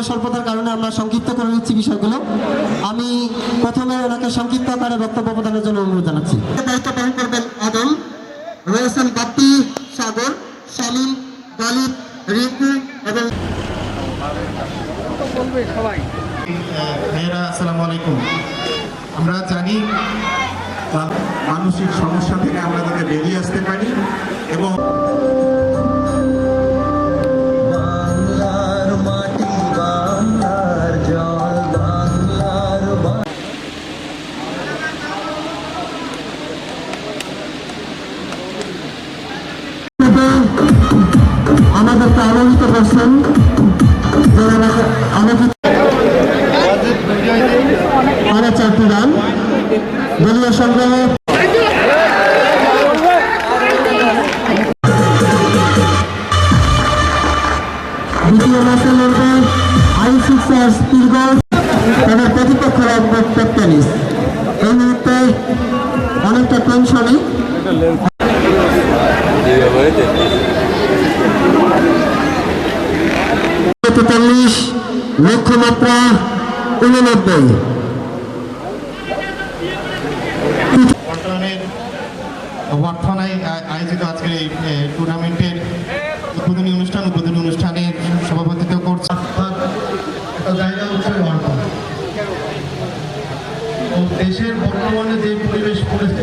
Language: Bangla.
স্বল্পতার কারণে আমরা সংক্ষিপ্ত করে নিচ্ছি বিষয়গুলো। আমি প্রথমে ওনাকে সংক্ষিপ্ত আকারে বক্তব্য প্রদানের জন্য অনুরোধ জানাচ্ছি। দায়িত্ব পালন করবেন আদল রয়েছেন বাপ্পি সাগর সালিম গালিব রিঙ্কু এবং ভাইয়েরা আসসালামু আলাইকুম। আমরা জানি মানসিক সমস্যা থেকে আমরা যাতে বেরিয়ে আসতে পারি এবং আমাদেরকে আলোকিত করছেন আলোকিত আরও চারটি রান দলীয় সংগ্রহে দ্বিতীয় মুহূর্তে অনেকটা টেনশনে তেতাল্লিশ লক্ষ্যমাত্রা উননব্বই। ওয়ার্থনায় আয়োজিত আজকের এই টুর্নামেন্টের উদ্বোধনী অনুষ্ঠান, উদ্বোধনী অনুষ্ঠানের সভাপতিত্ব করছে দেশের বর্তমানে যে পরিস্থিতি